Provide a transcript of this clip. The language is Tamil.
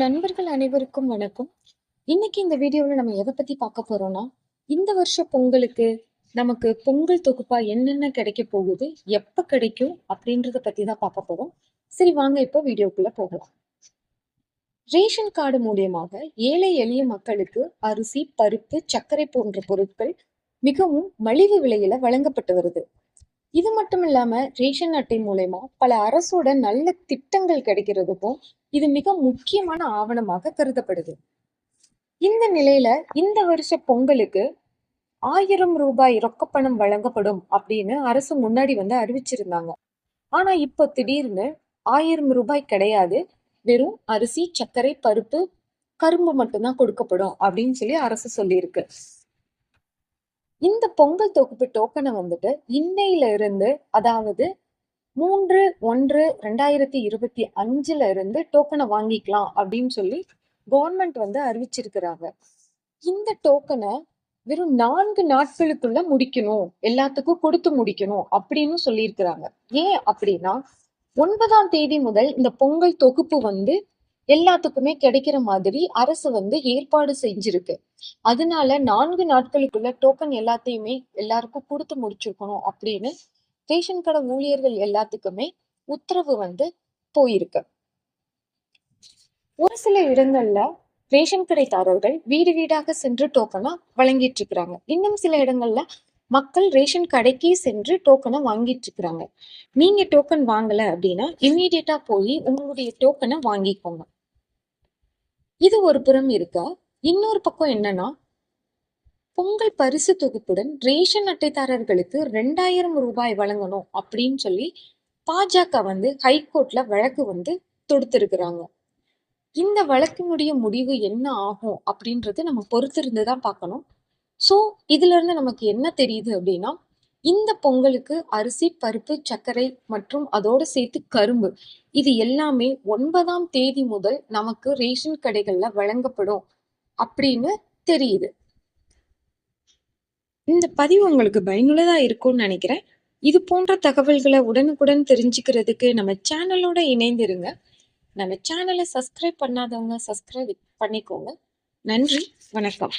நண்பர்கள் அனைவருக்கும் வணக்கம். இன்னைக்கு இந்த வீடியோவில் நம்ம எதை பத்தி பார்க்க போறோம்னா, இந்த வருஷ பொங்கலுக்கு நமக்கு பொங்கல் தொகுப்பா என்னென்ன கிடைக்க போகுது? எப்ப கிடைக்கும்? அப்படின்றத பத்தி தான் பார்க்க போறோம். சரி வாங்க இப்போ வீடியோக்குள்ள போகலாம். ரேஷன் கார்டு மூலியமாக ஏழை எளிய மக்களுக்கு அரிசி, பருப்பு, சர்க்கரை போன்ற பொருட்கள் மிகவும் மலிவு விலையில வழங்கப்பட்டு வருது. இது மட்டும் இல்லாம ரேஷன் அட்டை மூலயமா பல அரசோட நல்ல திட்டங்கள் கிடைக்கிறதுக்கும் இது மிக முக்கியமான ஆவணமாக கருதப்படுது. இந்த நிலையில இந்த வருஷ பொங்கலுக்கு ஆயிரம் ரூபாய் ரொக்கப்பணம் வழங்கப்படும் அப்படின்னு அரசு முன்னாடி வந்து அறிவிச்சிருந்தாங்க. ஆனா இப்போ திடீர்னு ஆயிரம் ரூபாய் கிடையாது. வெறும் அரிசி, சர்க்கரை, பருப்பு, கரும்பு மட்டும்தான் கொடுக்கப்படும் அப்படின்னு சொல்லி அரசு சொல்லியிருக்கு. இந்த பொங்கல் தொகுப்பு டோக்கனை வந்துட்டு இன்னையில இருந்து அதாவது மூன்று ஒன்று ரெண்டாயிரத்தி இருபத்தி அஞ்சுல இருந்து டோக்கனை வாங்கிக்கலாம் அப்படின்னு சொல்லி கவர்மெண்ட் வந்து அறிவிச்சிருக்கிறாங்க. இந்த டோக்கனை வெறும் நான்கு நாட்களுக்குள்ள முடிக்கணும். எல்லாத்துக்கும் கொடுத்து முடிக்கணும் அப்படின்னு சொல்லியிருக்கிறாங்க. ஏன் அப்படின்னா ஒன்பதாம் தேதி முதல் இந்த பொங்கல் தொகுப்பு வந்து எல்லாத்துக்குமே கிடைக்கிற மாதிரி அரசு வந்து ஏற்பாடு செஞ்சிருக்கு. அதனால நான்கு நாட்களுக்குள்ள டோக்கன் எல்லாத்தையுமே எல்லாருக்கும் கொடுத்து முடிச்சிருக்கணும் அப்படின்னு ரேஷன் கடை ஊழியர்கள் எல்லாத்துக்குமே உத்தரவு வந்து போயிருக்கு. ஒரு சில இடங்கள்ல ரேஷன் கடைதாரர்கள் வீடு வீடாக சென்று டோக்கனா வழங்கிட்டு இருக்கிறாங்க. இன்னும் சில இடங்கள்ல மக்கள் ரேஷன் கடைக்கே சென்று டோக்கனை வாங்கிட்டு இருக்கிறாங்க. நீங்க டோக்கன் வாங்கல அப்படின்னா இம்மீடியட்டா போய் உங்களுடைய டோக்கனை வாங்கிக்கோங்க. இது ஒரு புறம் இருக்க இன்னொரு பக்கம் என்னன்னா பொங்கல் பரிசு தொகுப்புடன் ரேஷன் அட்டைதாரர்களுக்கு ரெண்டாயிரம் ரூபாய் வழங்கணும் அப்படின்னு சொல்லி பாஜக வந்து ஹைகோர்ட்ல வழக்கு வந்து தொடுத்திருக்கிறாங்க. இந்த வழக்கினுடைய முடிவு என்ன ஆகும் அப்படின்றது நம்ம பொறுத்திருந்து தான் பார்க்கணும். ஸோ இதுல இருந்து நமக்கு என்ன தெரியுது அப்படின்னா இந்த பொங்கலுக்கு அரிசி, பருப்பு, சர்க்கரை மற்றும் அதோடு சேர்த்து கரும்பு இது எல்லாமே ஒன்பதாம் தேதி முதல் நமக்கு ரேஷன் கடைகள்ல வழங்கப்படும் அப்படின்னு தெரியுது. இந்த பதிவு உங்களுக்கு பயனுள்ளதா இருக்கும்னு நினைக்கிறேன். இது போன்ற தகவல்களை உடனுக்குடன் தெரிஞ்சுக்கிறதுக்கு நம்ம சேனலோட இணைந்திருங்க. நம்ம சேனலை சப்ஸ்கிரைப் பண்ணாதவங்க சப்ஸ்கிரைப் பண்ணிக்கோங்க. நன்றி, வணக்கம்.